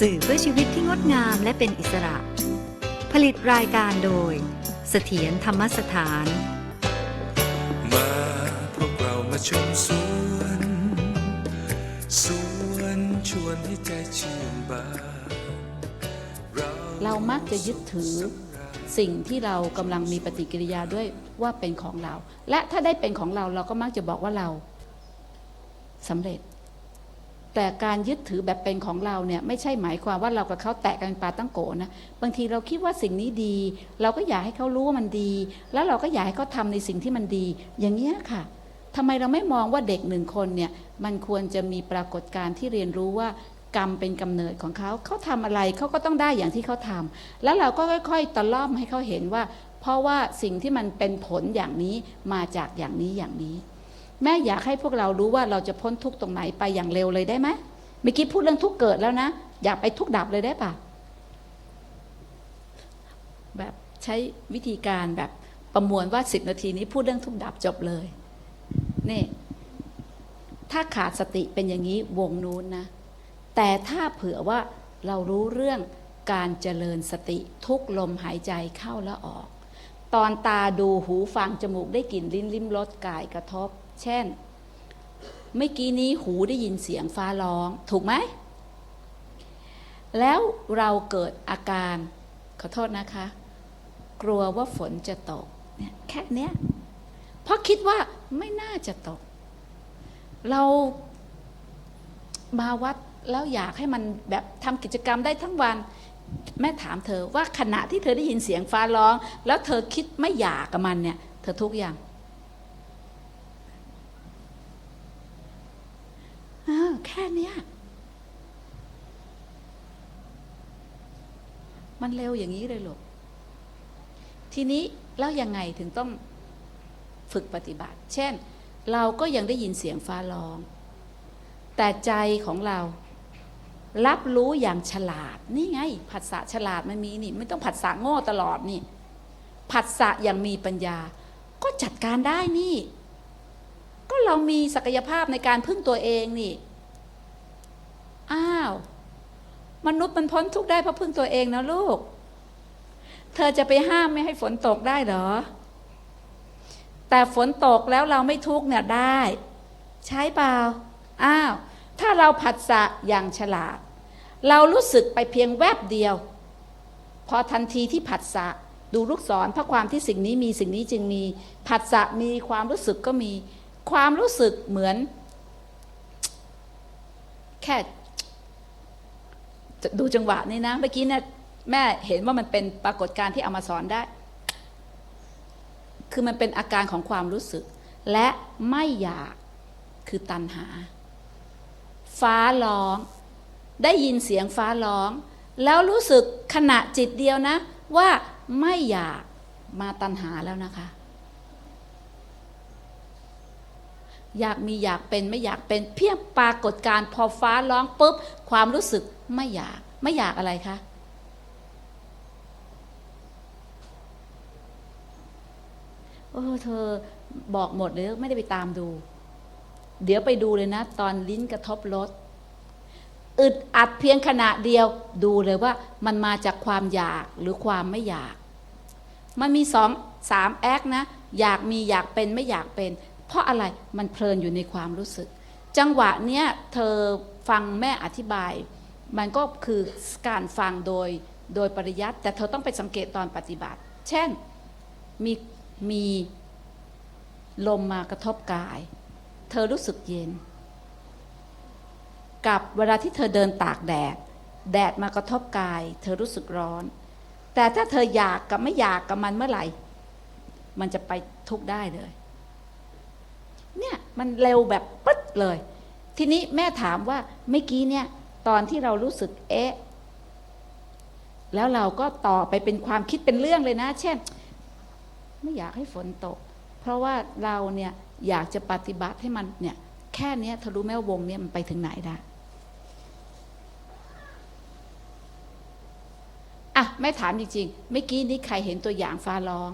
สื่อเพื่อชีวิตที่งดงามและเป็นอิสระ ผลิตรายการโดย เสถียรธรรมสถาน มาพวกเรามาชมสวนสวนชวนให้ใจชื่นบานเรามักจะยึดถือสิ่งที่เรากำลังมีปฏิกิริยาด้วยว่าเป็นของเรา และถ้าได้เป็นของเราเราก็มักจะบอกว่าเราสำเร็จ แต่การยึดถือแบบเป็นของเราเนี่ยไม่ใช่หมายความว่าเรากับเขาแตะกันเป็นปลาตั้งโกนะบางทีเราคิดว่าสิ่งนี้ดี เราก็อยากให้เขารู้ว่ามันดี แล้วเราก็อยากให้เขาทำในสิ่งที่มันดี อย่างเงี้ยค่ะทำไมเราไม่มองว่าเด็กหนึ่งคนเนี่ยมันควรจะมีปรากฏการณ์ที่เรียนรู้ว่ากรรมเป็นกำเนิดของเขาเขาทำอะไรเขาก็ต้องได้อย่างที่เขาทำแล้วเราก็ค่อยๆตะล่อมให้เขาเห็นว่า เพราะว่าสิ่งที่มันเป็นผลอย่างนี้มาจากอย่างนี้อย่างนี้ แม่อยากให้พวกเรารู้ว่าเราจะพ้นทุกตรงไหนไปอย่างเร็วเลยได้ไหมเมื่อกี้พูดเรื่องทุกเกิดแล้วนะ อยากไปทุกดับเลยได้ปะแบบใช้วิธีการแบบประมวลว่าสิบนาทีนี้พูดเรื่องทุกดับจบเลยนี่ถ้าขาดสติเป็นอย่างนี้วงนู้นนะ แต่ถ้าเผื่อว่าเรารู้เรื่องการเจริญสติทุกลมหายใจเข้าและออก ตอนตาดูหูฟังจมูกได้กลิ่นลิ้นลิ้มรสกายกระทบ เช่น เมื่อกี้นี้หูได้ยินเสียงฟ้าร้อง ถูกไหม แล้วเราเกิดอาการ ขอโทษนะคะ กลัวว่าฝนจะตกเนี่ยแค่เนี้ยเพราะคิดว่าไม่น่าจะตก เรามาวัดแล้วอยากให้มันแบบทำกิจกรรมได้ทั้งวันแม่ถามเธอว่าขณะที่เธอได้ยินเสียงฟ้าร้อง แล้วเธอคิดไม่อยากกับมันเนี่ย เธอทุกข์ยังอ้าวแค่เนี้ย มันเร็วอย่างนี้เลยหรอกทีนี้แล้วยังไงถึงต้องฝึกปฏิบัติ เช่น เราก็ยังได้ยินเสียงฟ้าร้อง แต่ใจของเรารับรู้อย่างฉลาด นี่ไง ผัสสะฉลาดมันมีนี่ ไม่ต้องผัสสะโง่ตลอดนี่ ผัสสะอย่างมีปัญญา ก็จัดการได้นี่ ก็เรามีศักยภาพในการพึ่งตัวเองนี่ อ้าว มนุษย์มันพ้นทุกข์ได้เพราะพึ่งตัวเองนะลูก เธอจะไปห้ามไม่ให้ฝนตกได้เหรอ แต่ฝนตกแล้วเราไม่ทุกข์เนี่ยได้ ใช่เปล่า อ้าว ถ้าเราผัสสะอย่างฉลาด เรารู้สึกไปเพียงแวบเดียว พอทันทีที่ผัสสะดูลูกศรเพราะความที่สิ่งนี้มีสิ่งนี้จึงมี ผัสสะมีความรู้สึกก็มี ความรู้สึกเหมือน แค่ ดูจังหวะนี่นะ เมื่อกี้เนี่ยแม่เห็นว่ามันเป็นปรากฏการณ์ที่เอามาสอนได้ คือมันเป็นอาการของความรู้สึก และไม่อยากคือตัณหา ฟ้าร้อง ได้ยินเสียงฟ้าร้อง แล้วรู้สึกขณะจิตเดียวนะ ว่าไม่อยากมาตัณหาแล้วนะคะ อยากมีอยากเป็นไม่อยากเป็นเพียงปรากฏการ์พอฟ้าร้องปุ๊บ ความรู้สึกไม่อยากไม่อยากอะไรคะโอ้เธอบอกหมดเลยไม่ได้ไปตามดู เดี๋ยวไปดูเลยนะ ตอนลิ้นกระทบรสอึดอัดเพียงขณะเดียวดูเลยว่ามันมาจากความอยากหรือความไม่อยาก มันมีสองสามแอคนะ อยากมีอยากเป็นไม่อยากเป็น เพราะอะไรมันเพลินอยู่ในความรู้สึก จังหวะเนี้ยเธอฟังแม่อธิบาย มันก็คือการฟังโดยโดยปริยัติแต่เธอต้องไปสังเกตตอนปฏิบัติ เช่นมีมีลมมากระทบกาย เธอรู้สึกเย็น กับเวลาที่เธอเดินตากแดด แดดมากระทบกาย เธอรู้สึกร้อน แต่ถ้าเธออยากกับไม่อยากกับมันเมื่อไหร่ มันจะไปทุกได้เลย มันเร็วแบบปึ๊ดเลย ทีนี้แม่ถามว่าเมื่อกี้เนี่ย ตอนที่เรารู้สึกเอ๊ะ แล้วเราก็ต่อไปเป็นความคิดเป็นเรื่องเลยนะ เช่น ไม่อยากให้ฝนตก เพราะว่าเราเนี่ยอยากจะปฏิบัติให้มันเนี่ย แค่นี้ยเธอรู้ไหมว่าวงเนี้ยมันไปถึงไหนได้อะแม่ถามจริงๆเมื่อกี้นี้ใครเห็นตัวอย่างฟ้าร้อง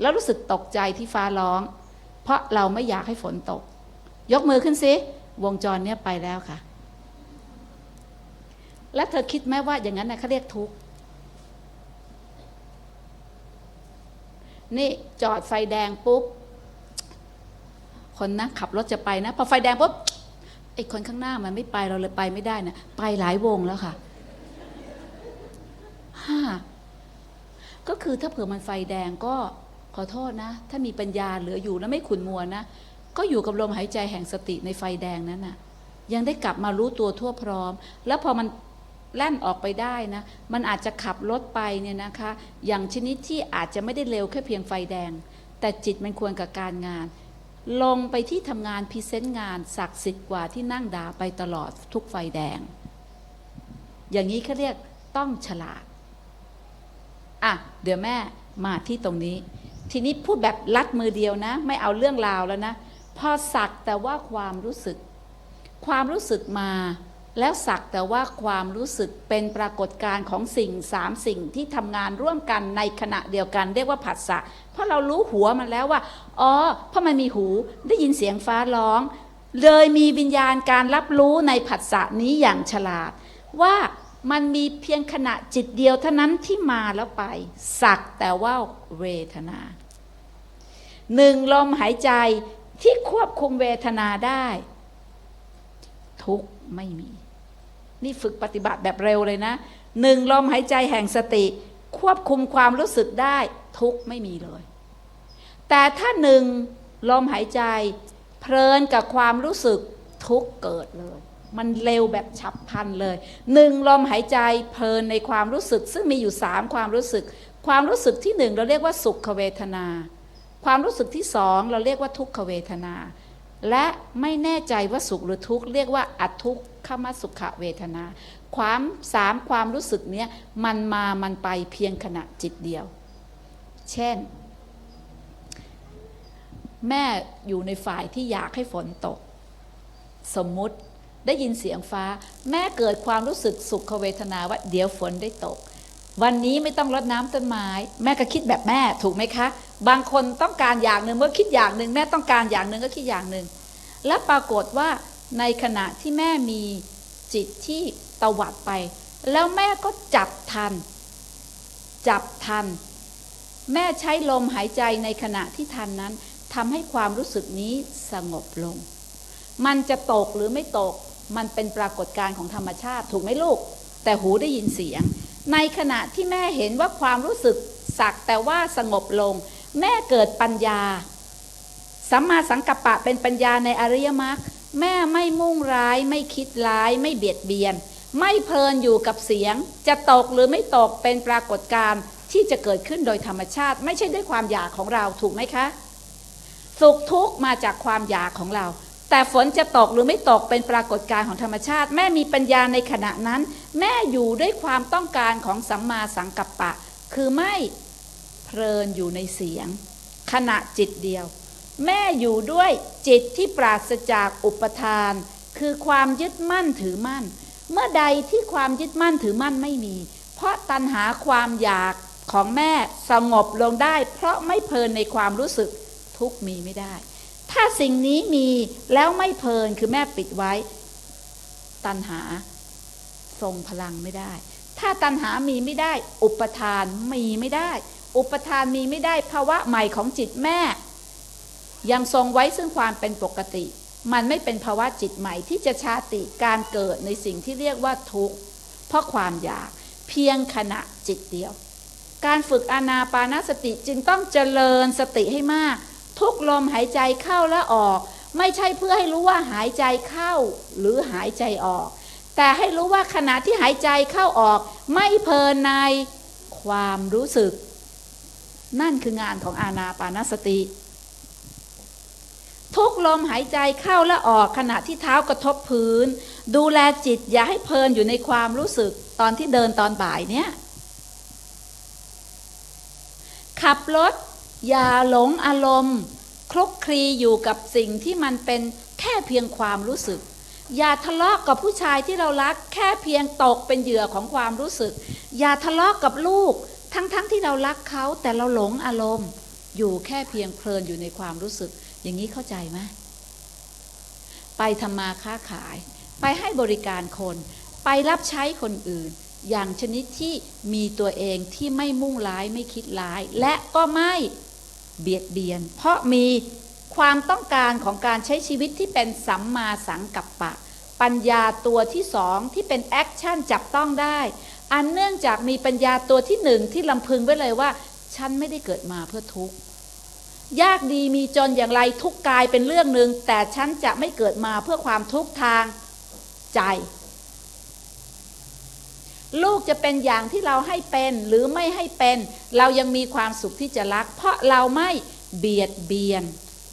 แล้วรู้สึกตกใจที่ฟ้าร้อง เพราะเราไม่อยากให้ฝนตก ยกมือขึ้นสิวงจรเนี้ยไปแล้วค่ะ แล้วเธอคิดไหมว่าอย่างนั้นนะเขาเรียกทุกข์นี่จอดไฟแดงปุ๊บ คนนะขับรถจะไปนะ พอไฟแดงปุ๊บไอ้คนข้างหน้ามันไม่ไปเราเลยไปไม่ได้นะไปหลายวงแล้วค่ะห้าก็คือถ้าเผื่อมันไฟแดงก็ ขอโทษนะ ถ้ามีปัญญาเหลืออยู่แล้วไม่ขุนมัวนะ ก็อยู่กับลมหายใจแห่งสติในไฟแดงนั้นน่ะ ยังได้กลับมารู้ตัวทั่วพร้อม แล้วพอมันแล่นออกไปได้นะ มันอาจจะขับรถไปเนี่ยนะคะ อย่างชนิดที่อาจจะไม่ได้เร็วแค่เพียงไฟแดง แต่จิตมันควรกับการงาน ลงไปที่ทำงานพรีเซนต์งานศักดิ์สิทธิ์กว่าที่นั่งด่าไปตลอดทุกไฟแดง อย่างนี้เขาเรียกต้องฉลาด อะ เดี๋ยวแม่มาที่ตรงนี้ ทีนี้พูดแบบลัดมือเดียวนะ ไม่เอาเรื่องราวแล้วนะ พอสักแต่ว่าความรู้สึก ความรู้สึกมาแล้วสักแต่ว่าความรู้สึกเป็นปรากฏการณ์ของสิ่งสามสิ่งที่ทำงานร่วมกันในขณะเดียวกัน เรียกว่าผัสสะเพราะเรารู้หัวมันแล้วว่าอ๋อเพราะมันมีหูได้ยินเสียงฟ้าร้อง เลยมีวิญญาณการรับรู้ในผัสสะนี้อย่างฉลาด ว่า มันมีเพียงขณะจิตเดียวเท่านั้นที่มาแล้วไป สักแต่ว่าเวทนาหนึ่งลมหายใจที่ควบคุมเวทนาได้ ทุกไม่มี นี่ฝึกปฏิบัติแบบเร็วเลยนะหนึ่งลมหายใจแห่งสติ ควบคุมความรู้สึกได้ ทุกไม่มีเลย แต่ถ้าหนึ่งลมหายใจ เพลินกับความรู้สึกทุกเกิดเลย มันเร็วแบบฉับพลันเลยหนึ่งลมหายใจเพลินในความรู้สึก ซึ่งมีอยู่สามความรู้สึก ความรู้สึกที่หนึ่งเราเรียกว่าสุขเวทนา ความรู้สึกที่สองเราเรียกว่าทุกขเวทนา และไม่แน่ใจว่าสุขหรือทุกข์เรียกว่าอัทุกขมสุขเวทนา ความสามความรู้สึกเนี้ยมันมามันไปเพียงขณะจิตเดียว เช่น แม่อยู่ในฝ่ายที่อยากให้ฝนตก สมมุติ ได้ยินเสียงฟ้า แม่เกิดความรู้สึกสุขเวทนาว่าเดี๋ยวฝนได้ตก วันนี้ไม่ต้องรดน้ำต้นไม้ แม่ก็คิดแบบแม่ถูกไหมคะ บางคนต้องการอย่างหนึ่งเมื่อคิดอย่างหนึ่งแม่ต้องการอย่างหนึ่งก็คิดอย่างหนึ่งและปรากฏว่าในขณะที่แม่มีจิตที่ตวัดไป แล้วแม่ก็จับทัน จับทัน แม่ใช้ลมหายใจในขณะที่ทันนั้นทำให้ความรู้สึกนี้สงบลง มันจะตกหรือไม่ตก มันเป็นปรากฏการณ์ของธรรมชาติถูกไหมลูก แต่หูได้ยินเสียง ในขณะที่แม่เห็นว่าความรู้สึกสักแต่ว่าสงบลง แม่เกิดปัญญาสัมมาสังกัปปะเป็นปัญญาในอริยมรรคแม่ไม่มุ่งร้าย ไม่คิดร้าย ไม่เบียดเบียน ไม่เพลินอยู่กับเสียง จะตกหรือไม่ตกเป็นปรากฏการณ์ที่จะเกิดขึ้นโดยธรรมชาติ ไม่ใช่ด้วยความอยากของเราถูกไหมคะ สุขทุกข์มาจากความอยากของเรา แต่ฝนจะตกหรือไม่ตกเป็นปรากฏการณ์ของธรรมชาติ แม่มีปัญญาในขณะนั้น แม่อยู่ด้วยความต้องการของสัมมาสังกัปปะ คือไม่เพลินอยู่ในเสียง ขณะจิตเดียว แม่อยู่ด้วยจิตที่ปราศจากอุปทาน คือความยึดมั่นถือมั่น เมื่อใดที่ความยึดมั่นถือมั่นไม่มี เพราะตัณหาความอยากของแม่สงบลงได้ เพราะไม่เพลินในความรู้สึกทุกมีไม่ได้ ถ้าสิ่งนี้มีแล้วไม่เพลินคือแม่ปิดไว้ ตัณหาทรงพลังไม่ได้ ถ้าตัณหามีไม่ได้ อุปทานมีไม่ได้ อุปทานมีไม่ได้ภาวะใหม่ของจิตแม่ ยังทรงไว้ซึ่งความเป็นปกติ มันไม่เป็นภาวะจิตใหม่ที่จะชาติการเกิดในสิ่งที่เรียกว่าทุกข์เพราะความอยากเพียงขณะจิตเดียว การฝึกอานาปานสติจึงต้องเจริญสติให้มาก ทุกลมหายใจเข้าและออก ไม่ใช่เพื่อให้รู้ว่าหายใจเข้าหรือหายใจออก แต่ให้รู้ว่าขณะที่หายใจเข้าออก ไม่เพลินในความรู้สึก นั่นคืองานของอานาปานสติ ทุกลมหายใจเข้าและออกขณะที่เท้ากระทบพื้น ดูแลจิตอย่าให้เพลินอยู่ในความรู้สึกตอนที่เดินตอนบ่ายเนี้ยขับรถ อย่าหลงอารมณ์คลุกคลีอยู่กับสิ่งที่มันเป็นแค่เพียงความรู้สึก อย่าทะเลาะกับผู้ชายที่เรารัก แค่เพียงตกเป็นเหยื่อของความรู้สึก อย่าทะเลาะกับลูก ทั้งๆทที่เรารักเขาแต่เราหลงอารมณ์ อยู่แค่เพียงเพลินอยู่ในความรู้สึก อย่างนี้เข้าใจไหมไปทำมาค้าขาย ไปให้บริการคน ไปรับใช้คนอื่น อย่างชนิดที่มีตัวเองที่ไม่มุ่งร้ายไม่คิดร้าย และก็ไม่ เบียดเบียน เพราะมีความต้องการของการใช้ชีวิตที่เป็นสัมมาสังกัปปะ ปัญญาตัวที่สองที่เป็นแอคชั่นจับต้องได้ อันเนื่องจากมีปัญญาตัวที่หนึ่งที่ลำพึงไว้เลยว่า ฉันไม่ได้เกิดมาเพื่อทุกข์ยากดีมีจนอย่างไรทุกกายเป็นเรื่องหนึ่งแต่ฉันจะไม่เกิดมาเพื่อความทุกข์ทางใจ ลูกจะเป็นอย่างที่เราให้เป็นหรือไม่ให้เป็น เรายังมีความสุขที่จะรัก เพราะเราไม่เบียดเบียน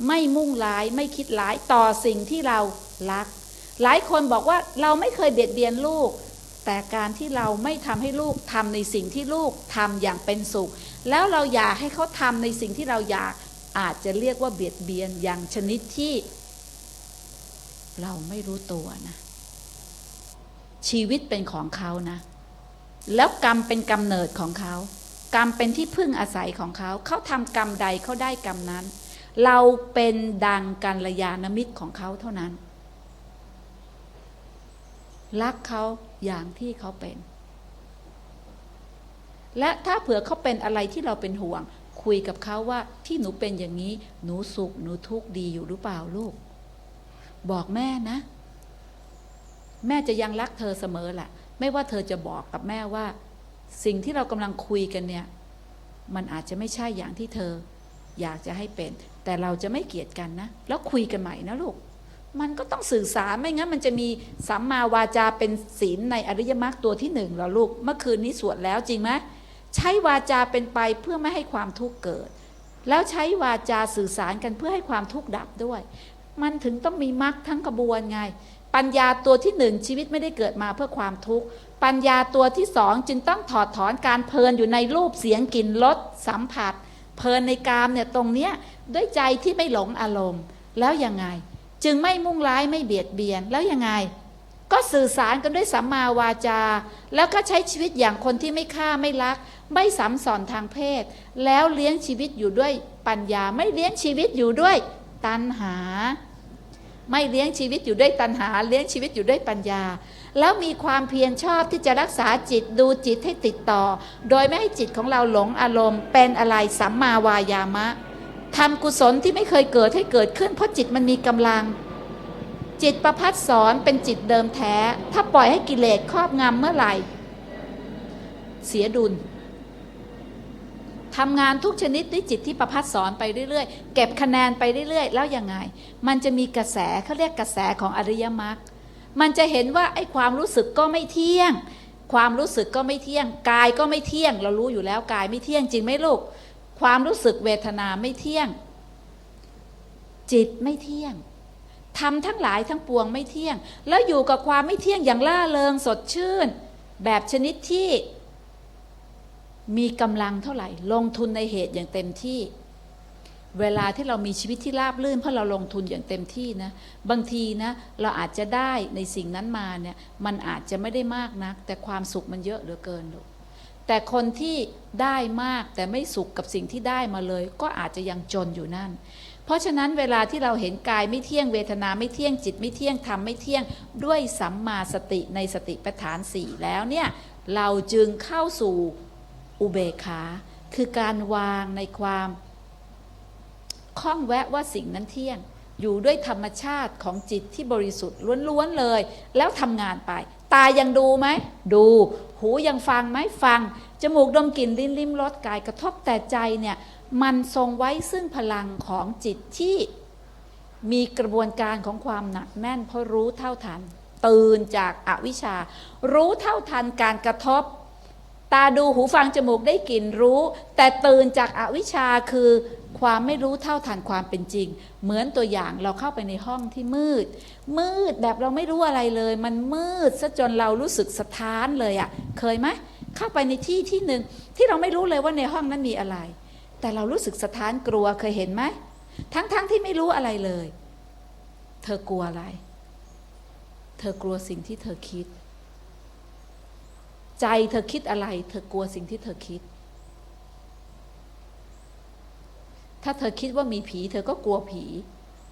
ไม่มุ่งร้ายไม่คิดร้ายต่อสิ่งที่เรารัก หลายคนบอกว่าเราไม่เคยเบียดเบียนลูก แต่การที่เราไม่ทำให้ลูกทำในสิ่งที่ลูกทำอย่างเป็นสุข แล้วเราอยากให้เขาทำในสิ่งที่เราอยากอาจจะเรียกว่าเบียดเบียนอย่างชนิดที่ เราไม่รู้ตัวนะ ชีวิตเป็นของเขานะ แล้วกรรมเป็นกำเนิดของเขา กรรมเป็นที่พึ่งอาศัยของเขา เขาทำกรรมใดเขาได้กรรมนั้น เราเป็นดังกัลยาณมิตรของเขาเท่านั้น รักเขาอย่างที่เขาเป็น และถ้าเผื่อเขาเป็นอะไรที่เราเป็นห่วง คุยกับเขาว่าที่หนูเป็นอย่างนี้ หนูสุขหนูทุกข์ดีอยู่หรือเปล่าลูก บอกแม่นะ แม่จะยังรักเธอเสมอแหละ ไม่ว่าเธอจะบอกกับแม่ว่า สิ่งที่เรากำลังคุยกันเนี่ย มันอาจจะไม่ใช่อย่างที่เธอ อยากจะให้เป็น แต่เราจะไม่เกลียดกันนะ แล้วคุยกันใหม่นะลูก มันก็ต้องสื่อสารไม่งั้น มันจะมีสัมมาวาจาเป็นศีลในอริยมรรคตัวที่หนึ่งเหรอลูก เมื่อคืนนี้สวดแล้วจริงไหมใช้วาจาเป็นไปเพื่อไม่ให้ความทุกข์เกิด แล้วใช้วาจาสื่อสารกันเพื่อให้ความทุกข์ดับด้วย มันถึงต้องมีมรรคทั้งกระบวนไง ปัญญาตัวที่หนึ่งชีวิตไม่ได้เกิดมาเพื่อความทุกข์ ปัญญาตัวที่สองจึงต้องถอดถอนการเพลินอยู่ในรูปเสียงกลิ่นรสสัมผัส เพลินในกามเนี่ยตรงเนี้ยด้วยใจที่ไม่หลงอารมณ์ แล้วยังไง จึงไม่มุ่งร้ายไม่เบียดเบียนแล้วยังไง ก็สื่อสารกันด้วยสัมมาวาจา แล้วก็ใช้ชีวิตอย่างคนที่ไม่ฆ่าไม่ลัก ไม่สัมสอนทางเพศ แล้วเลี้ยงชีวิตอยู่ด้วยปัญญาไม่เลี้ยงชีวิตอยู่ด้วยตัณหา ไม่เลี้ยงชีวิตอยู่ด้วยตัณหา เลี้ยงชีวิตอยู่ด้วยปัญญา แล้วมีความเพียรชอบที่จะรักษาจิตดูจิตให้ติดต่อ โดยไม่ให้จิตของเราหลงอารมณ์ เป็นอะไรสัมมาวายามะทำกุศลที่ไม่เคยเกิดให้เกิดขึ้น เพราะจิตมันมีกำลัง จิตประพัดสอนเป็นจิตเดิมแท้ ถ้าปล่อยให้กิเลสครอบงำเมื่อไหร่ เสียดุล ทำงานทุกชนิดด้วยจิตที่ประพัดสอนไปเรื่อยๆ เก็บคะแนนไปเรื่อยๆ แล้วยังไง มันจะมีกระแสเขาเรียกกระแสของอริยมรรคมันจะเห็นว่าไอ้ความรู้สึกก็ไม่เที่ยง ความรู้สึกก็ไม่เที่ยง กายก็ไม่เที่ยง เรารู้อยู่แล้วกายไม่เที่ยงจริงไหมลูก ความรู้สึกเวทนาไม่เที่ยง จิตไม่เที่ยงทำทั้งหลายทั้งปวงไม่เที่ยง แล้วอยู่กับความไม่เที่ยงอย่างล่าเริงสดชื่น แบบชนิดที่ มีกำลังเท่าไหร่ ลงทุนในเหตุอย่างเต็มที่ เวลาที่เรามีชีวิตที่ราบรื่น เพราะเราลงทุนอย่างเต็มที่นะ บางทีนะ เราอาจจะได้ในสิ่งนั้นมาเนี่ยมันอาจจะไม่ได้มากนัก แต่ความสุขมันเยอะเหลือเกินลูกแต่คนที่ได้มากแต่ไม่สุขกับสิ่งที่ได้มาเลย ก็อาจจะยังจนอยู่นั่น เพราะฉะนั้นเวลาที่เราเห็นกายไม่เที่ยงเวทนาไม่เที่ยงจิตไม่เที่ยงธรรมไม่เที่ยงด้วยสัมมาสติในสติปัฏฐานสี่แล้วเนี่ยเราจึงเข้าสู่ อุเบกขา คือการวางในความข้องแวะว่าสิ่งนั้นเที่ยง อยู่ด้วยธรรมชาติของจิตที่บริสุทธิ์ล้วนๆเลย แล้วทำงานไป ตายังดูไหม ดู หูยังฟังไหมฟัง จมูกดมกลิ่นลิ้นลิ้มรสกายกระทบแต่ใจเนี่ยมันทรงไว้ซึ่งพลังของจิตที่มีกระบวนการของความหนักแน่น เพราะรู้เท่าทัน ตื่นจากอาวิชชา รู้เท่าทันการกระทบ ตาดูหูฟังจมูกได้กลิ่นรู้ แต่ตื่นจากอวิชชาคือความไม่รู้เท่าทันความเป็นจริง เหมือนตัวอย่างเราเข้าไปในห้องที่มืด มืดแบบเราไม่รู้อะไรเลย มันมืดซะจนเรารู้สึกสะท้านเลยอะ่ะ เคยไหมเข้าไปในที่ที่หนึ่งที่เราไม่รู้เลยว่าในห้องนั้นมีอะไร แต่เรารู้สึกสะท้านกลัวเคยเห็นไหมทั้งๆทที่ไม่รู้อะไรเลย เธอกลัวอะไร เธอกลัวสิ่งที่เธอคิด ใจเธอคิดอะไร เธอกลัวสิ่งที่เธอคิด ถ้าเธอคิดว่ามีผี เธอก็กลัวผี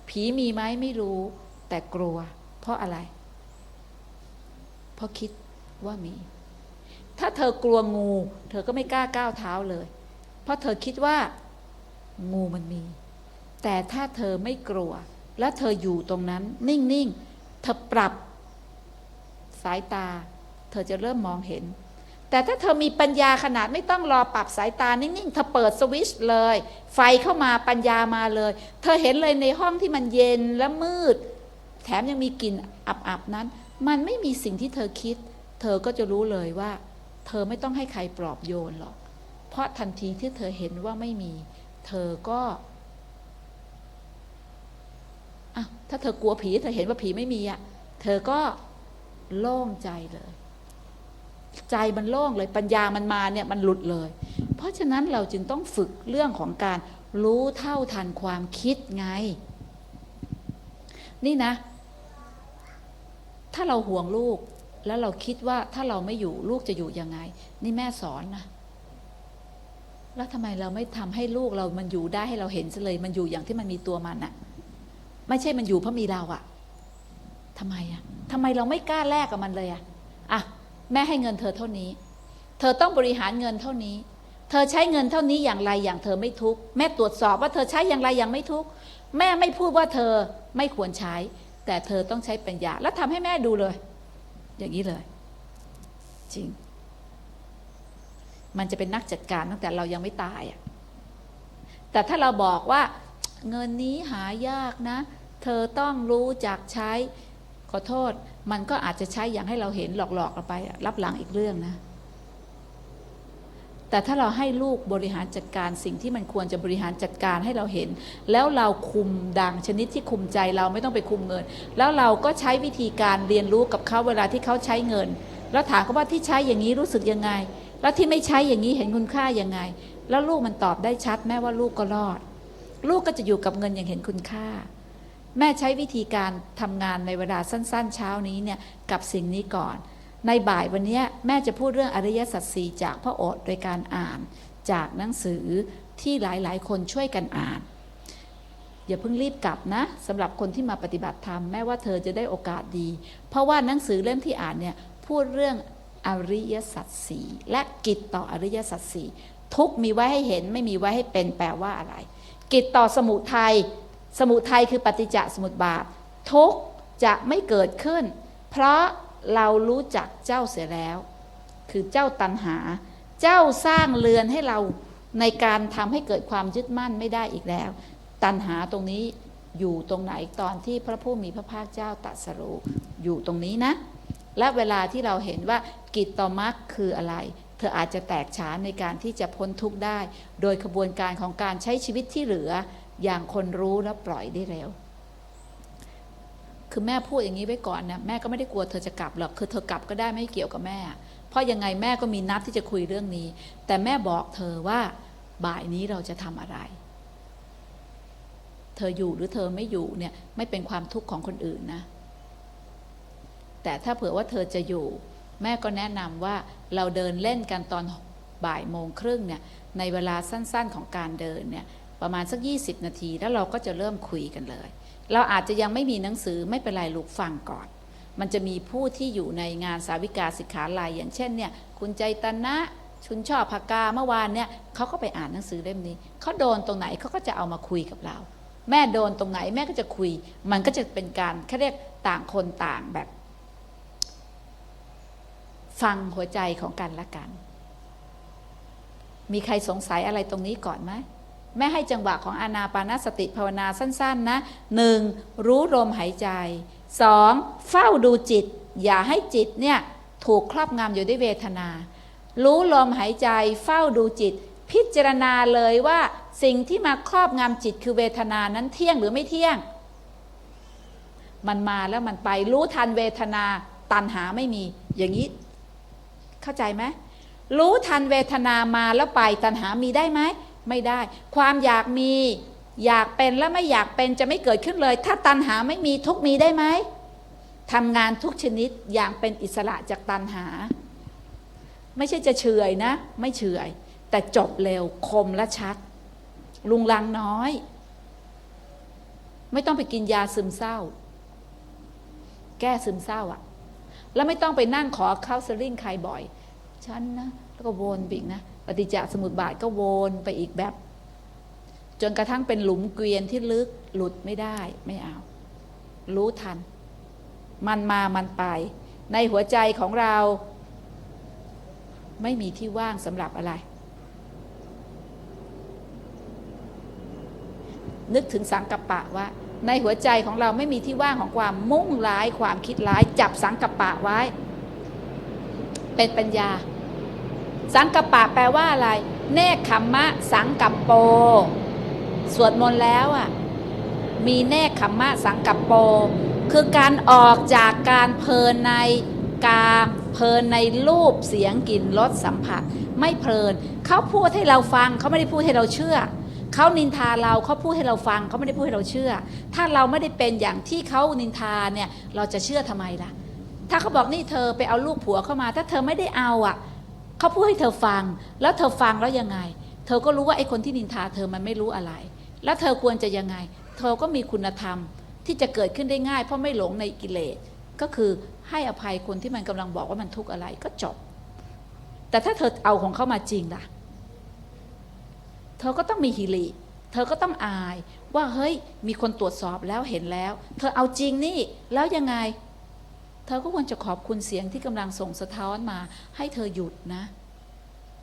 ผีมีไหมไม่รู้ แต่กลัว เพราะอะไร เพราะคิดว่ามี ถ้าเธอกลัวงู เธอก็ไม่กล้าก้าวเท้าเลย เพราะเธอคิดว่า งูมันมี แต่ถ้าเธอไม่กลัว และเธออยู่ตรงนั้น นิ่ง ๆ เธอปรับ สายตา เธอจะเริ่มมองเห็น แต่ถ้าเธอมีปัญญาขนาดไม่ต้องรอปรับสายตานิ่งๆเธอเปิดสวิตช์เลย ไฟเข้ามาปัญญามาเลย เธอเห็นเลยในห้องที่มันเย็นและมืด แถมยังมีกลิ่นอับๆนั้น มันไม่มีสิ่งที่เธอคิด เธอก็จะรู้เลยว่า เธอไม่ต้องให้ใครปลอบโยนหรอก เพราะทันทีที่เธอเห็นว่าไม่มี เธอก็ถ้าเธอกลัวผีเธอเห็นว่าผีไม่มีอะ เธอก็โล่งใจเลย ใจมันโล่งเลยปัญญามันมาเนี่ยมันหลุดเลย เพราะฉะนั้นเราจึงต้องฝึกเรื่องของการรู้เท่าทันความคิดไง นี่นะ ถ้าเราห่วงลูกแล้วเราคิดว่าถ้าเราไม่อยู่ลูกจะอยู่ยังไง นี่แม่สอนนะแล้วทำไมเราไม่ทำให้ลูกเรามันอยู่ได้ให้เราเห็นซะเลย มันอยู่อย่างที่มันมีตัวมันอะไม่ใช่มันอยู่เพราะมีเราอะทำไมอะทำไมเราไม่กล้าแลกกับมันเลยอะอะ แม่ให้เงินเธอเท่านี้ เธอต้องบริหารเงินเท่านี้ เธอใช้เงินเท่านี้อย่างไรอย่างเธอไม่ทุกข์แม่ตรวจสอบว่าเธอใช้อย่างไรอย่างไม่ทุกข์แม่ไม่พูดว่าเธอไม่ควรใช้ แต่เธอต้องใช้ปัญญาแล้วทำให้แม่ดูเลย อย่างนี้เลย จริง มันจะเป็นนักจัดการตั้งแต่เรายังไม่ตายอะแต่ถ้าเราบอกว่า เงินนี้หายากนะ เธอต้องรู้จักใช้ขอโทษ มันก็อาจจะใช้อย่างให้เราเห็นหลอกๆเราไป รับหลังอีกเรื่องนะ แต่ถ้าเราให้ลูกบริหารจัดการสิ่งที่มันควรจะบริหารจัดการให้เราเห็น แล้วเราคุมดังชนิดที่คุมใจเราไม่ต้องไปคุมเงิน แล้วเราก็ใช้วิธีการเรียนรู้กับเขาเวลาที่เขาใช้เงิน แล้วถามเขาว่าที่ใช้อย่างนี้รู้สึกยังไง แล้วที่ไม่ใช้อย่างนี้เห็นคุณค่ายังไง แล้วลูกมันตอบได้ชัดแม่ว่าลูกก็รอด ลูกก็จะอยู่กับเงินอย่างเห็นคุณค่า แม่ใช้วิธีการทำงานในเวลาสั้น ๆ เช้านี้เนี่ยกับสิ่งนี้ก่อน ในบ่ายวันนี้แม่จะพูดเรื่องอริยสัจสี่จากพระโอษฐ์โดยการอ่าน จากหนังสือที่หลายๆ คนช่วยกันอ่าน อย่าเพิ่งรีบกลับนะสำหรับคนที่มาปฏิบัติธรรมแม้ว่าเธอจะได้โอกาสดี เพราะว่าหนังสือเล่มที่อ่านเนี่ยพูดเรื่องอริยสัจสี่และกิจต่ออริยสัจสี่ทุกมีไว้ให้เห็นไม่มีไว้ให้เป็นแปลว่าอะไร กิจต่อสมุทัย สมุทัยคือปฏิจจสมุปบาท ทุกจะไม่เกิดขึ้น เพราะเรารู้จักเจ้าเสียแล้ว คือเจ้าตันหา เจ้าสร้างเรือนให้เราในการทำให้เกิดความยึดมั่นไม่ได้อีกแล้ว ตันหาตรงนี้อยู่ตรงไหนตอนที่พระผู้มีพระภาคเจ้าตรัสรู้อยู่ตรงนี้นะ และเวลาที่เราเห็นว่ากิจต่อมรรคคืออะไร เธออาจจะแตกฉานในการที่จะพ้นทุกข์ได้ โดยขบวนการของการใช้ชีวิตที่เหลือ อย่างคนรู้และปล่อยได้เร็ว คือแม่พูดอย่างนี้ไว้ก่อนนะแม่ก็ไม่ได้กลัวเธอจะกลับหรอกคือเธอกลับก็ได้ไม่เกี่ยวกับแม่ เพราะยังไงแม่ก็มีนัดที่จะคุยเรื่องนี้ แต่แม่บอกเธอว่าบ่ายนี้เราจะทำอะไร เธออยู่หรือเธอไม่อยู่เนี่ยไม่เป็นความทุกข์ของคนอื่นนะ แต่ถ้าเผื่อว่าเธอจะอยู่ แม่ก็แนะนำว่าเราเดินเล่นกันตอนบ่ายโมงครึ่งเนี่ยในเวลาสั้นๆของการเดินเนี่ย ประมาณสัก 20 นาที แล้วเราก็จะเริ่มคุยกันเลย เราอาจจะยังไม่มีหนังสือไม่เป็นไรลูกฟังก่อน มันจะมีผู้ที่อยู่ในงานสาวิกาสิกขาลาย อย่างเช่นเนี่ยคุณใจตนะชุนชอบพากาเมื่อวานเนี่ยเขาก็ไปอ่านหนังสือเล่มนี้เขาโดนตรงไหนเขาก็จะเอามาคุยกับเรา แม่โดนตรงไหนแม่ก็จะคุย มันก็จะเป็นการเขาเรียกต่างคนต่างแบบ ฟังหัวใจของกันและกัน มีใครสงสัยอะไรตรงนี้ก่อนไหม แม่ให้จังหวะของอานาปานสติภาวนาสั้นๆนะหนึ่งรู้ลมหายใจสองเฝ้าดูจิต อย่าให้จิตเนี่ยถูกครอบงำอยู่ด้วยเวทนา รู้ลมหายใจ เฝ้าดูจิต พิจารณาเลยว่าสิ่งที่มาครอบงำจิตคือเวทนานั้นเที่ยงหรือไม่เที่ยง มันมาแล้วมันไปรู้ทันเวทนาตันหาไม่มี อย่างนี้ เข้าใจไหมรู้ทันเวทนามาแล้วไปตัณหามีได้ไหม ไม่ได้ ความอยากมี อยากเป็นและไม่อยากเป็นจะไม่เกิดขึ้นเลย ถ้าตัณหาไม่มีทุกมีได้ไหมทำงานทุกชนิดอย่างเป็นอิสระจากตัณหา ไม่ใช่จะเฉยนะ ไม่เฉยแต่จบเร็วคมและชัด ลุงลังน้อย ไม่ต้องไปกินยาซึมเศร้า แก้ซึมเศร้าอะแล้วไม่ต้องไปนั่งขอเคาน์เซลลิ่งใครบ่อย ฉันนะ แล้วก็วนไปอีกนะ ฏิจจสมุปบาทก็วนไปอีกแบบ จนกระทั่งเป็นหลุมเกวียนที่ลึกหลุดไม่ได้ไม่เอา รู้ทัน มันมามันไป ในหัวใจของเรา ไม่มีที่ว่างสำหรับอะไร นึกถึงสังกัปปะว่าในหัวใจของเราไม่มีที่ว่างของความมุ่งร้ายความคิดร้าย จับสังกัปปะไว้ เป็นปัญญา สังกปะแปลว่าอะไร เนคขมมะ สังกัปโป สวดมนต์แล้วอะ มีเนคขมมะ สังกัปโป คือการออกจากการเพลินในกามเพลินในรูปเสียงกลิ่นรสสัมผัส ไม่เพลิน เขาพูดให้เราฟังเขาไม่ได้พูดให้เราเชื่อเขานินทาเราเขาพูดให้เราฟังเขาไม่ได้พูดให้เราเชื่อ ถ้าเราไม่ได้เป็นอย่างที่เขานินทาเนี่ยเราจะเชื่อทำไมล่ะ ถ้าเขาบอกนี่เธอไปเอาลูกผัวเข้ามา ถ้าเธอไม่ได้เอาอะ เขาพูดให้เธอฟัง แล้วเธอฟังแล้วยังไง เธอก็รู้ว่าไอ้คนที่นินทาเธอมันไม่รู้อะไร แล้วเธอควรจะยังไง เธอก็มีคุณธรรมที่จะเกิดขึ้นได้ง่าย เพราะไม่หลงในกิเลส ก็คือให้อภัยคนที่มันกำลังบอกว่ามันทุกข์อะไรก็จบ แต่ถ้าเธอเอาของเขามาจริงล่ะ เธอก็ต้องมีฮิริเธอก็ต้องอายว่าเฮ้ยมีคนตรวจสอบแล้วเห็นแล้ว เธอเอาจริงนี่แล้วยังไง ธอก็ควรจะขอบคุณเสียงที่กำลังส่งสะท้อนมา ให้เธอหยุดนะ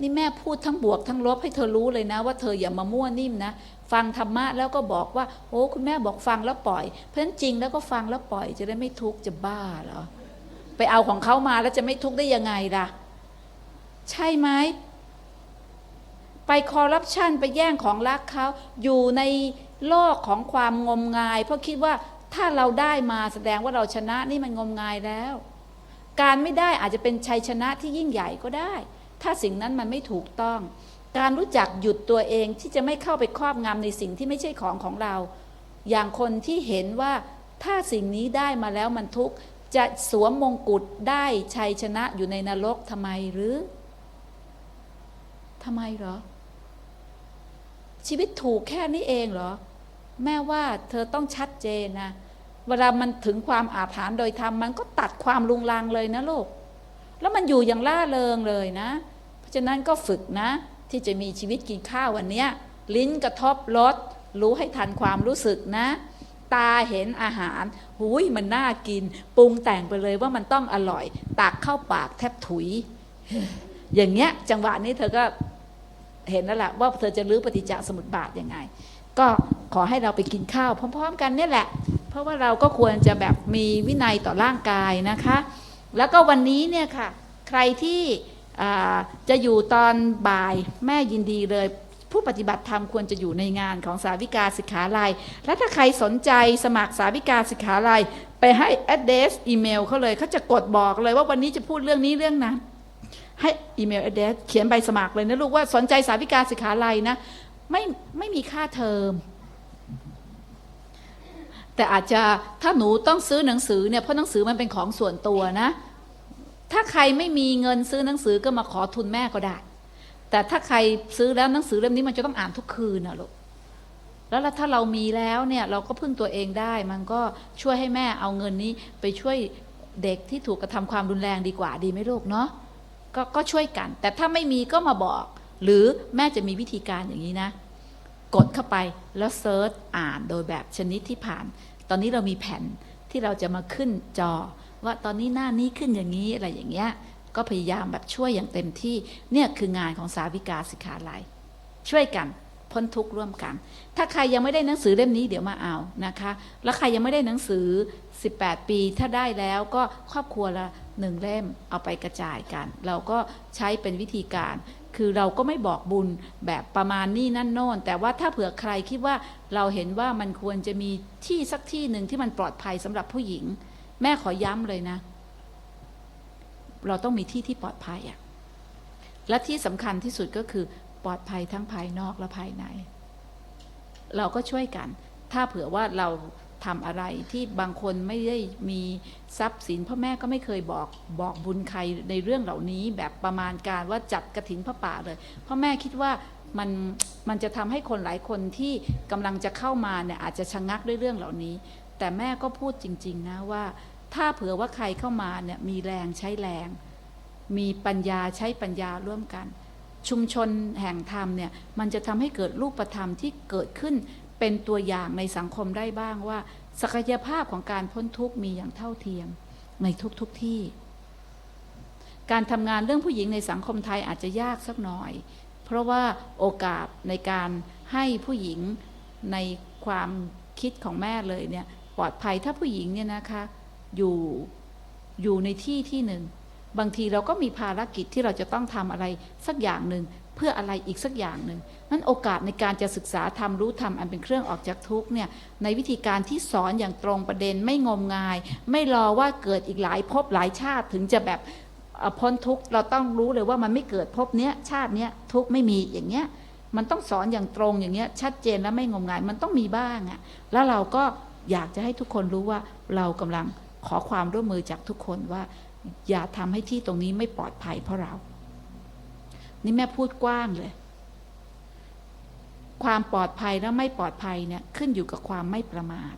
นี่แม่พูดทั้งบวกทั้งลบให้เธอรู้เลยนะ ว่าเธออย่ามามั่วนิ่มนะ ฟังธรรมะแล้วก็บอกว่าโอ้คุณแม่บอกฟังแล้วปล่อย เพราะฉะนั้นจริงแล้วก็ฟังแล้วปล่อย จะได้ไม่ทุกข์จะบ้าเหรอไปเอาของเขามาแล้วจะไม่ทุกข์ได้ยังไงล่ะ ใช่ไหมไปคอร์รัปชันไปแย่งของรักเขาอยู่ในโลกของความงมงาย เพราะคิดว่า ถ้าเราได้มาแสดงว่าเราชนะนี่มันงมงายแล้ว การไม่ได้อาจจะเป็นชัยชนะที่ยิ่งใหญ่ก็ได้ ถ้าสิ่งนั้นมันไม่ถูกต้อง การรู้จักหยุดตัวเองที่จะไม่เข้าไปครอบงำในสิ่งที่ไม่ใช่ของของเรา อย่างคนที่เห็นว่าถ้าสิ่งนี้ได้มาแล้วมันทุกข์จะสวมมงกุฎได้ชัยชนะอยู่ในนรกทำไมหรือทำไมเหรอ ชีวิตถูกแค่นี้เองเหรอ แม่ว่าเธอต้องชัดเจนนะเวลามันถึงความอาถรรพ์โดยธรรมมันก็ตัดความลุงลังเลยนะลูกแล้วมันอยู่อย่างล่าเริงเลยนะ เพราะฉะนั้นก็ฝึกนะ ที่จะมีชีวิตกินข้าววันเนี้ยลิ้นกระทบรสรู้ให้ทันความรู้สึกนะ ตาเห็นอาหารหุยมันน่ากิน ปรุงแต่งไปเลยว่ามันต้องอร่อย ตักเข้าปากแทบถุย อย่างเงี้ยจังหวะนี้เธอก็เห็นแล้วล่ะว่าเธอจะรื้อปฏิจจสมุปบาทยังไง ก็ขอให้เราไปกินข้าวพร้อม ๆ กันเนี่ยแหละ เพราะว่าเราก็ควรจะแบบมีวินัยต่อร่างกายนะคะ แล้วก็วันนี้เนี่ยค่ะ ใครที่จะอยู่ตอนบ่ายแม่ยินดีเลย ผู้ปฏิบัติธรรมควรจะอยู่ในงานของสาวิกาสิกขาลัยและถ้าใครสนใจสมัครสาวิกาสิกขาลัยไปให้ address อีเมลเขาเลยเขาจะกดบอกเลยว่าวันนี้จะพูดเรื่องนี้เรื่องนั้นให้อีเมล address เขียนใบสมัครเลยนะลูกว่าสนใจสาวิกาสิกขาลัยนะ ไม่ไม่มีค่าเทอม แต่อาจจะถ้าหนูต้องซื้อหนังสือเนี่ยเพราะหนังสือมันเป็นของส่วนตัวนะ ถ้าใครไม่มีเงินซื้อหนังสือก็มาขอทุนแม่ก็ได้ แต่ถ้าใครซื้อแล้วหนังสือเล่มนี้มันจะต้องอ่านทุกคืนนะลูกแล้วถ้าเรามีแล้วเนี่ยเราก็พึ่งตัวเองได้ มันก็ช่วยให้แม่เอาเงินนี้ไปช่วยเด็กที่ถูกกระทำความรุนแรงดีกว่าดีไหมลูกเนาะกก็ช่วยกัน แต่ถ้าไม่มีก็มาบอก หรือแม่จะมีวิธีการอย่างนี้นะ กดเข้าไปแล้วเซิร์ชอ่านโดยแบบชนิดที่ผ่าน ตอนนี้เรามีแผ่นที่เราจะมาขึ้นจอ ว่าตอนนี้หน้านี้ขึ้นอย่างนี้อะไรอย่างเงี้ยก็พยายามแบบช่วยอย่างเต็มที่เนี่ยคืองานของสาวิกาสิกขาลัยช่วยกันพ้นทุกข์ร่วมกัน ถ้าใครยังไม่ได้หนังสือเล่มนี้เดี๋ยวมาเอานะคะ แล้วใครยังไม่ได้หนังสือ 18 ปี ถ้าได้แล้วก็ครอบครัวละหนึ่งเล่มเอาไปกระจายกัน เราก็ใช้เป็นวิธีการ คือเราก็ไม่บอกบุญแบบประมาณนี่นั่นโน่น แต่ว่าถ้าเผื่อใครคิดว่าเราเห็นว่ามันควรจะมีที่สักที่หนึ่งที่มันปลอดภัยสำหรับผู้หญิง แม่ขอย้ำเลยนะ เราต้องมีที่ที่ปลอดภัยอะและที่สำคัญที่สุดก็คือปลอดภัยทั้งภายนอกและภายใน เราก็ช่วยกัน ถ้าเผื่อว่าเรา ทำอะไรที่บางคนไม่ได้มีทรัพย์สินพ่อแม่ก็ไม่เคยบอกบอกบุญใครในเรื่องเหล่านี้ แบบประมาณการว่าจัดกระถินพระป่าเลยพ่อแม่คิดว่ามันมันจะทำให้คนหลายคนที่กำลังจะเข้ามาเนี่ยอาจจะชะงักด้วยเรื่องเหล่านี้ แต่แม่ก็พูดจริง ๆ นะว่า ถ้าเผื่อว่าใครเข้ามาเนี่ยมีแรงใช้แรง มีปัญญาใช้ปัญญาร่วมกัน ชุมชนแห่งธรรมเนี่ยมันจะทำให้เกิดรูปธรรมที่เกิดขึ้น เป็นตัวอย่างในสังคมได้บ้างว่า ศักยภาพของการพ้นทุกข์มีอย่างเท่าเทียมในทุกๆทที่ การทำงานเรื่องผู้หญิงในสังคมไทยอาจจะยากสักหน่อย เพราะว่าโอกาสในการให้ผู้หญิงในความคิดของแม่เลยเนี่ยปลอดภัยถ้าผู้หญิงเนี่ยนะคะอยู่อยู่ในที่ที่หนึ่งบางทีเราก็มีภารกิจที่เราจะต้องทำอะไรสักอย่างหนึ่ง เพื่ออะไรอีกสักอย่างหนึ่งนั้นโอกาสในการจะศึกษาทำรู้ทำอันเป็นเครื่องออกจากทุกข์เนี่ยในวิธีการที่สอนอย่างตรงประเด็นไม่งมงาย ไม่รอว่าเกิดอีกหลายภพหลายชาติถึงจะแบบพ้นทุกข์เราต้องรู้เลยว่ามันไม่เกิดภพเนี้ยชาติเนี้ยทุกข์ไม่มีอย่างเงี้ยมันต้องสอนอย่างตรงอย่างเงี้ยชัดเจนและไม่งมงายมันต้องมีบ้างอะ่ะแล้วเราก็อยากจะให้ทุกคนรู้ว่าเรากำลังขอความร่วมมือจากทุกคนว่า อย่าทำให้ที่ตรงนี้ไม่ปลอดภัยเพราะเรา นี่แม่พูดกว้างเลย ความปลอดภัยและไม่ปลอดภัยเนี่ยขึ้นอยู่กับความไม่ประมาท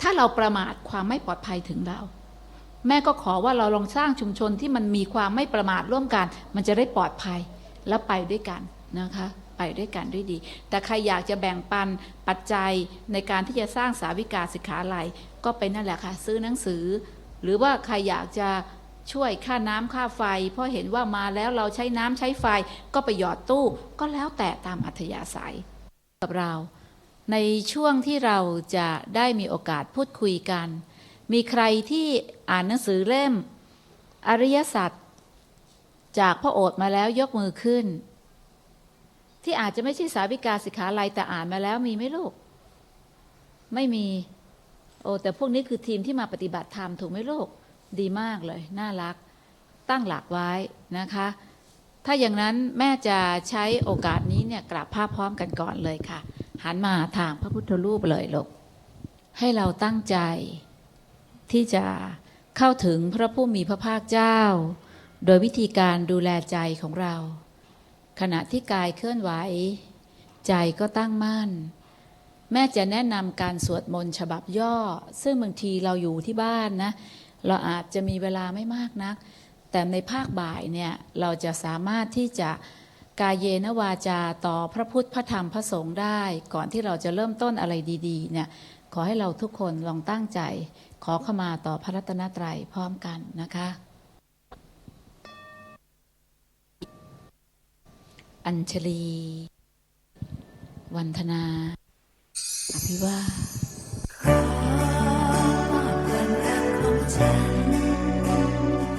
ถ้าเราประมาทความไม่ปลอดภัยถึงเรา แม่ก็ขอว่าเราลองสร้างชุมชนที่มันมีความไม่ประมาทร่วมกัน มันจะได้ปลอดภัยและไปด้วยกันนะคะไปด้วยกันด้วยดี แต่ใครอยากจะแบ่งปันปัจจัยในการที่จะสร้างสาวิกาสิกขาไหลก็เป็นนั่นแหละค่ะ ซื้อหนังสือ หรือว่าใครอยากจะ ช่วยค่าน้ำค่าไฟ เพราะเห็นว่ามาแล้วเราใช้น้ำใช้ไฟก็ไปหยอดตู้ก็แล้วแต่ตามอัธยาศัยกับเรา ในช่วงที่เราจะได้มีโอกาสพูดคุยกัน มีใครที่อ่านหนังสือเล่ม อริยสัจจากพระโอษฐ์มาแล้วยกมือขึ้น ที่อาจจะไม่ใช่สาวิกาสิกขาลัยแต่อ่านมาแล้วมีไหมลูก ไม่มี โอ้แต่พวกนี้คือทีมที่มาปฏิบัติธรรมถูกไหมลูก ดีมากเลย น่ารัก ตั้งหลักไว้นะคะ ถ้าอย่างนั้นแม่จะใช้โอกาสนี้เนี่ยกราบภาพพร้อมกันก่อนเลยค่ะ หันมาทางพระพุทธรูปเลยลูกให้เราตั้งใจ ที่จะเข้าถึงพระผู้มีพระภาคเจ้า โดยวิธีการดูแลใจของเรา ขณะที่กายเคลื่อนไหว ใจก็ตั้งมั่น แม่จะแนะนำการสวดมนต์ฉบับย่อ ซึ่งบางทีเราอยู่ที่บ้านนะ เราอาจจะมีเวลาไม่มากนัก แต่ในภาคบ่ายเนี่ยเราจะสามารถที่จะกายเยนวาจาต่อพระพุทธพระธรรมพระสงฆ์ได้ ก่อนที่เราจะเริ่มต้นอะไรดีๆเนี่ยขอให้เราทุกคนลองตั้งใจ ขอเข้ามาต่อพระรัตนตรัยพร้อมกันนะคะ อัญชลี วันธนา อภิวา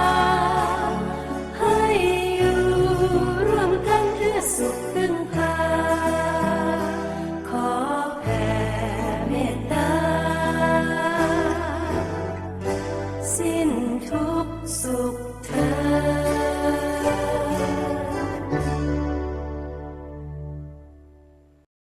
10230